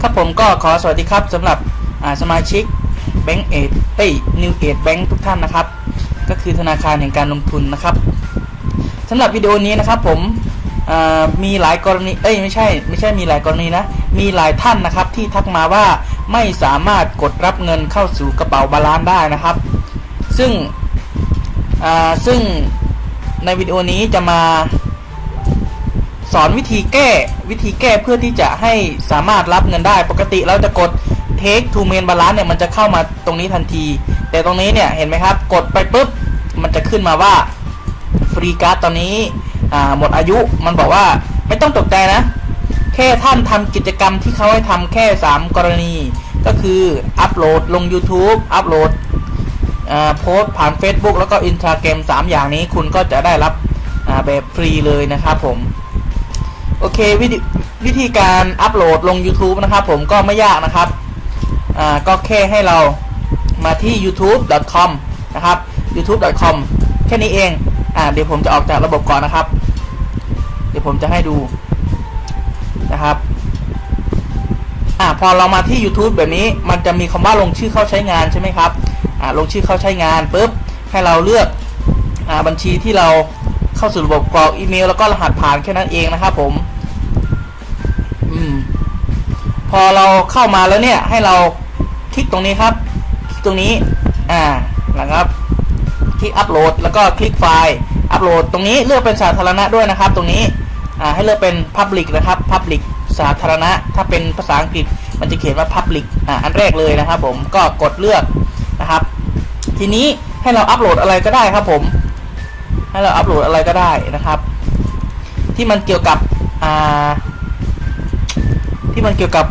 ครับผมก็ขอสวัสดีครับสำหรับสมาชิกแบงก์เอทเอ้ยนิวเอทแบงก์ทุกท่านนะครับ ก็คือธนาคารแห่งการลงทุนนะครับสำหรับวิดีโอนี้นะครับผมมีหลายกรณีเอ้ยไม่ใช่ไม่ใช่มีหลายกรณีนะมีหลายท่านนะครับที่ทักมาว่าไม่สามารถกดรับเงินเข้าสู่กระเป๋าบาลานซ์ได้นะครับ ซึ่งซึ่งในวิดีโอนี้จะมา สอนวิธีแก้วิธีแก้เพื่อที่จะให้สามารถรับเงินได้ปกติเราจะกด take to main balance เนี่ยมันจะเข้ามาตรงนี้ทันที แต่ตรงนี้เนี่ยเห็นไหมครับ กดไปปุ๊บ มันจะขึ้นมาว่าฟรีการ์ดตอนนี้หมดอายุมันบอกว่าไม่ต้องตกใจนะ แค่ท่านทำกิจกรรมที่เขาให้ทำแค่ 3 กรณี ก็คืออัปโหลดลง YouTube อัปโหลดโพสผ่าน Facebook แล้วก็ Instagram 3 อย่างนี้คุณก็จะได้รับแบบฟรีเลยนะครับผม โอเควิธีวิธีการอัปโหลดลง YouTube นะครับ ผมก็ไม่ยากนะครับอ่าก็แค่ให้เรามาที่ youtube.com นะครับ youtube.com แค่นี้เองอ่าเดี๋ยวผมจะออกจากระบบก่อนนะครับ เดี๋ยวผมจะให้ดูนะครับอ่าพอเรามาที่ YouTube แบบนี้มันจะมีคำว่าลงชื่อเข้าใช้งานใช่ไหมครับอ่าลงชื่อเข้าใช้งานปุ๊บให้เราเลือกอ่าบัญชีที่เราเข้าสู่ระบบกรอกอีเมล แล้วก็รหัสผ่านแค่นั้นเองนะครับผม พอเราเข้ามาแล้วเนี่ยให้เราคลิกตรงนี้ครับ คลิกตรงนี้อ่านะครับคลิกอัปโหลดแล้วก็คลิกไฟล์อัปโหลดตรงนี้เลือกเป็นสาธารณะด้วยนะครับ ตรงนี้อ่าให้เลือกเป็น Public นะครับ Public สาธารณะ ถ้าเป็นภาษาอังกฤษมันจะเขียนว่า Public อ่าอันแรกเลยนะครับ ผมก็กดเลือกนะครับ ทีนี้ให้เราอัปโหลดอะไรก็ได้ครับผมให้เราอัปโหลดอะไรก็ได้นะครับ ที่มันเกี่ยวกับอ่าที่มันเกี่ยวกับ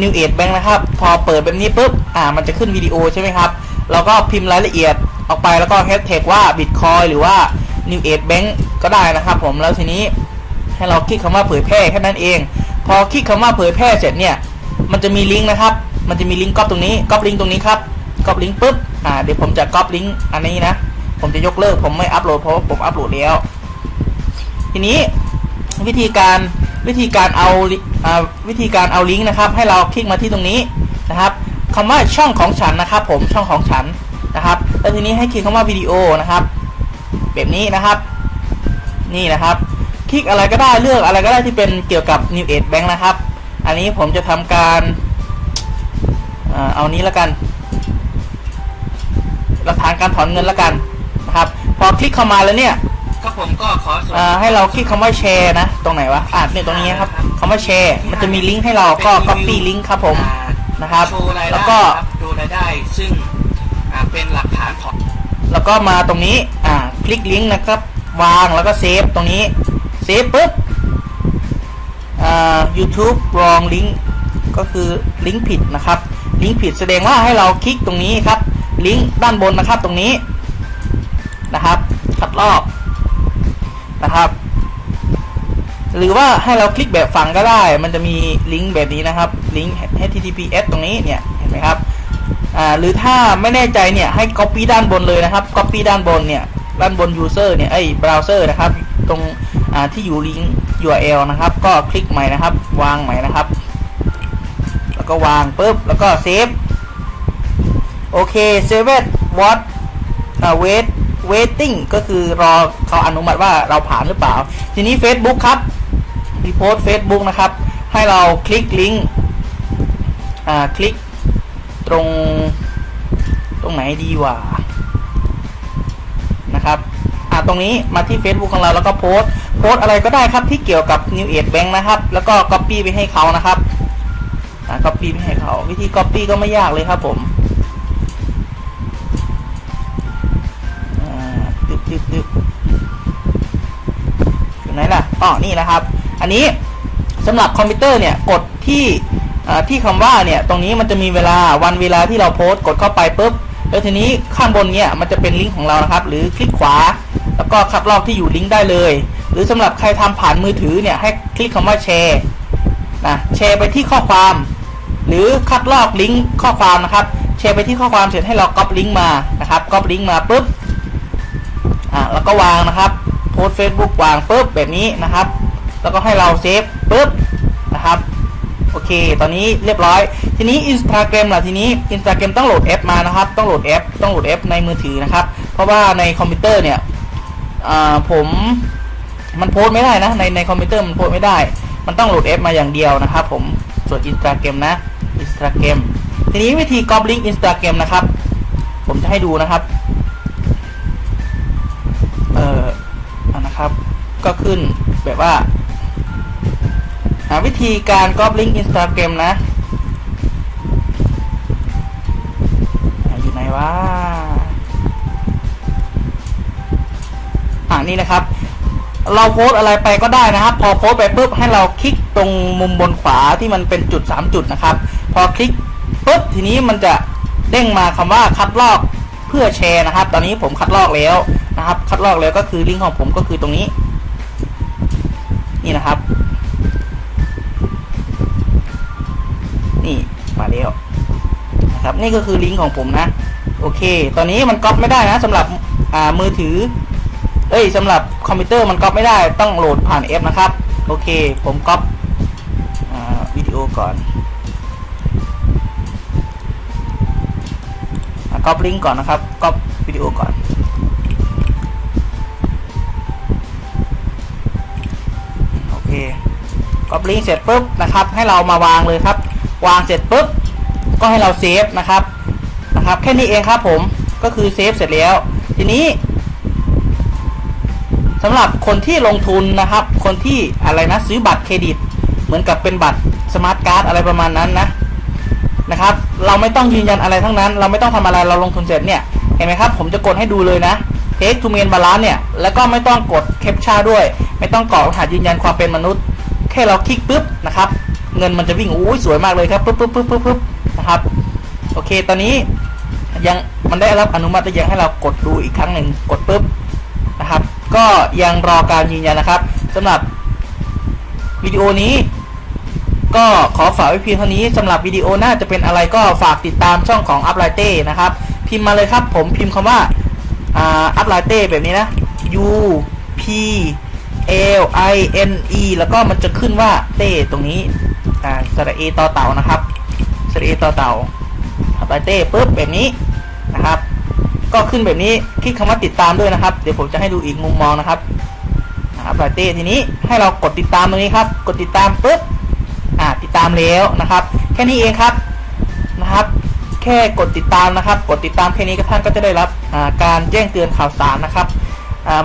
New Age Bank นะครับ พอเปิดแบบนี้ปุ๊บอ่ามันจะขึ้นวิดีโอใช่ไหมครับเราก็พิมพ์รายละเอียดออกไปแล้วก็แฮชแท็กว่า Bitcoin หรือว่า New Age Bank ก็ได้นะครับ ผมแล้วทีนี้ให้เราคลิกคำว่าเผยแพร่แค่นั้นเอง พอคลิกคำว่าเผยแพร่เสร็จเนี่ยมันจะมีลิงก์นะครับ มันจะมีลิงก์ก๊อปตรงนี้ก๊อปลิงก์ตรงนี้ครับก๊อปลิงก์ปุ๊บอ่าเดี๋ยวผมจะก๊อปลิงก์อันนี้นะ ผมจะยกเลิกผมไม่อัปโหลดเพราะว่าผมอัปโหลดแล้ว ทีนี้วิธีการ วิธีการเอาวิธีการเอาลิงก์นะครับ ให้เราคลิกมาที่ตรงนี้นะครับคำว่าช่องของฉันนะครับ ผมช่องของฉันนะครับแล้วทีนี้ให้คลิกคำว่าวิดีโอนะครับ แบบนี้นะครับ นี่นะครับ คลิกอะไรก็ได้เลือกอะไรก็ได้ที่เป็นเกี่ยวกับ New Age Bank นะครับ อันนี้ผมจะทำการเอานี้ล้วกันหลักฐานการถอนเงินล้วกันนะครับ พอคลิกเข้ามาแล้วเนี่ย ก็ผมก็ขอส่วนอ่าให้เราคลิกคำว่าแชร์นะ ตรงไหนวะอ่าเนี่ยตรงนี้ครับคำว่าแชร์มันจะมีลิงก์ให้เราก็ copy ลิงก์ครับผมอ่านะครับโชว์รายแล้ได้วก็ ครับดูรายได้ซึ่งอ่าเป็นหลักฐานถอนแล้วก็มาตรงนี้ อ่า คลิกลิงก์นะครับ วางแล้วก็เซฟตรงนี้ เซฟปุ๊บ อ่า YouTube รองลิงก์ ก็คือลิงก์ผิดนะครับ ลิงก์ผิดแสดงว่าให้เราคลิกตรงนี้ครับ ลิงก์ด้านบนนะครับตรงนี้ นะครับคัดลอก นะครับ หรือว่าให้เราคลิกแบบฝั่งก็ได้ มันจะมีลิงก์แบบนี้นะครับลิงก์ https ตรงนี้เนี่ยเห็นไหมครับอ่าหรือถ้าไม่แน่ใจเนี่ยให้ copy ด้านบนเลยนะครับ copy ด้านบนเนี่ยด้านบน user เนี่ยไอ้ browser นะครับ ตรงอ่าที่อยู่ลิงก์ URL นะครับ ก็คลิกใหม่นะครับ วางใหม่นะครับ แล้วก็วางปุ๊บแล้วก็เซฟโอเค save it what อ่า wait waiting ก็คือรอเขาอนุมัติว่าเราผ่านหรือเปล่า ทีนี้ Facebook ครับรีโพส Facebook นะครับ ให้เราคลิกลิงก์อ่าคลิกตรงตรงไหนดีวะนะครับอ่าตรงนี้มาที่ Facebook ของเราแล้วก็โพสต์โพสต์อะไรก็ได้ครับที่เกี่ยวกับ New Age Bank นะครับ แล้วก็ Copy ไปให้เขานะครับอ่า Copy ไปให้เขาวิธี Copy ก็ไม่ยากเลยครับผม ดึบดึบดึบอยู่ไหนล่ะอ๋อนี่นะครับ อันนี้สำหรับคอมพิวเตอร์เนี่ยกดที่ที่คำว่าเนี่ยตรงนี้มันจะมีเวลาวันเวลาที่เราโพสต์กดเข้าไปปุ๊บแล้วทีนี้ข้างบนเนี่ยมันจะเป็นลิงก์ของเรานะครับ หรือคลิกขวา แล้วก็คัดลอกที่อยู่ลิงก์ได้เลย หรือสำหรับใครทำผ่านมือถือเนี่ยให้คลิกคำว่าแชร์นะแชร์ไปที่ข้อความ หรือคัดลอกลิงก์ข้อความนะครับแชร์ไปที่ข้อความเสร็จให้เราก๊อปลิงก์มานะครับก๊อปลิงก์มาปุ๊บ ก็วางนะครับ โพสเฟซบุ๊กวางปุ๊บแบบนี้นะครับ แล้วก็ให้เราเซฟปุ๊บนะครับโอเค ตอนนี้เรียบร้อย ทีนี้ Instagram ล่ะทีนี้ Instagram ต้องโหลดแอปมานะครับ ต้องโหลดแอป ต้องโหลดแอปในมือถือนะครับ เพราะว่าในคอมพิวเตอร์เนี่ยผมมันโพสไม่ได้นะ ในในคอมพิวเตอร์มันโพสไม่ได้ มันต้องโหลดแอปมาอย่างเดียวนะครับ ผม ส่วน Instagram นะ Instagram ทีนี้วิธีก๊อปลิงก์ Instagram นะครับ ผมจะให้ดูนะครับ นะครับ ก็ขึ้นแบบว่าหาวิธีการก๊อปลิงก์ Instagram นะอยู่ไหนวะอ่านี่นะครับ เราโพสอะไรไปก็ได้นะครับ พอโพสไปปุ๊บให้เราคลิกตรงมุมบนขวาที่มันเป็นจุด 3 จุดนะครับ พอคลิกปุ๊บทีนี้มันจะเด้งมาคำว่าคัดลอกเพื่อแชร์นะครับ ตอนนี้ผมคัดลอกแล้ว นะครับ คัดลอกแล้วก็คือลิงก์ของผมก็คือตรงนี้ นี่นะครับ นี่มาแล้วนะครับ นี่ก็คือลิงก์ของผมนะ โอเค ตอนนี้มันก๊อปไม่ได้นะสำหรับอ่ามือถือ เอ้ยสำหรับคอมพิวเตอร์มันก๊อปไม่ได้ต้องโหลดผ่านแอปนะครับ โอเค ผมก๊อปวิดีโอก่อนก๊อปลิงก์ก่อนนะครับก๊อปวิดีโอก่อน เคก๊อปลิงก์เสร็จปุ๊บนะครับ ให้เรามาวางเลยครับ วางเสร็จปุ๊บก็ให้เราเซฟนะครับนะครับ แค่นี้เองครับผมก็คือเซฟเสร็จแล้ว ทีนี้สำหรับคนที่ลงทุนนะครับ คนที่อะไรนะซื้อบัตรเครดิต เหมือนกับเป็นบัตรสมาร์ทการ์ดอะไรประมาณนั้นนะนะครับ เราไม่ต้องยืนยันอะไรทั้งนั้น เราไม่ต้องทำอะไรเราลงทุนเสร็จเนี่ยเห็นไหมครับ ผมจะกดให้ดูเลยนะ take to main balance เนี่ย แล้วก็ไม่ต้องกดแคปชั่นด้วย ไม่ต้องกรอกรหัสยืนยันความเป็นมนุษย์ แค่เราคลิกปุ๊บนะครับ เงินมันจะวิ่งโอ้ยสวยมากเลยครับปุ๊บปุ๊บปุ๊บปุ๊บปุ๊บนะครับ โอเค ตอนนี้ยังมันได้รับอนุมัติยังให้เรากดดูอีกครั้งหนึ่งกดปุ๊บนะครับ ก็ยังรอการยืนยันนะครับสำหรับวิดีโอนี้ก็ขอฝากไว้เพียงเท่านี้สำหรับวิดีโอหน้าจะเป็นอะไรก็ฝากติดตามช่องของ u p l i g h t นะครับ พิมพ์มาเลยครับผมพิมพ์คำว่า อ่า u p l i g h t แบบนี้นะ U P L I N E แล้วก็มันจะขึ้นว่าเต้ตรงนี้อ่าสระเอต่อเต่านะครับสระเอต่อเต่า u p l i g h t ปุ๊บแบบนี้นะครับ ก็ขึ้นแบบนี้คลิกคำว่าติดตามด้วยนะครับ เดี๋ยวผมจะให้ดูอีกมุมมองนะครับอัปไลเต้ทีนี้ให้เรากดติดตามตรงนี้ครับ กดติดตามปุ๊บอ่าติดตามแล้วนะครับ แค่นี้เองครับนะครับ แค่กดติดตามนะครับ กดติดตามแค่นี้ก็ท่านก็จะได้รับการแจ้งเตือนข่าวสารนะครับ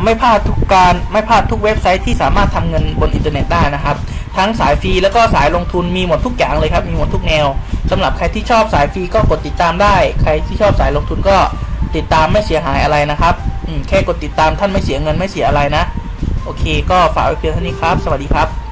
ไม่พลาดทุกการไม่พลาดทุกเว็บไซต์ที่สามารถทำเงินบนอินเทอร์เน็ตได้นะครับ ทั้งสายฟรีแล้วก็สายลงทุนมีหมดทุกอย่างเลยครับ มีหมดทุกแนวสำหรับใครที่ชอบสายฟรีก็กดติดตามได้ ใครที่ชอบสายลงทุนก็ติดตามไม่เสียหายอะไรนะครับแค่กดติดตามท่านไม่เสียเงินไม่เสียอะไรนะ โอเค ก็ฝากไว้เพียงเท่านี้ครับ สวัสดีครับ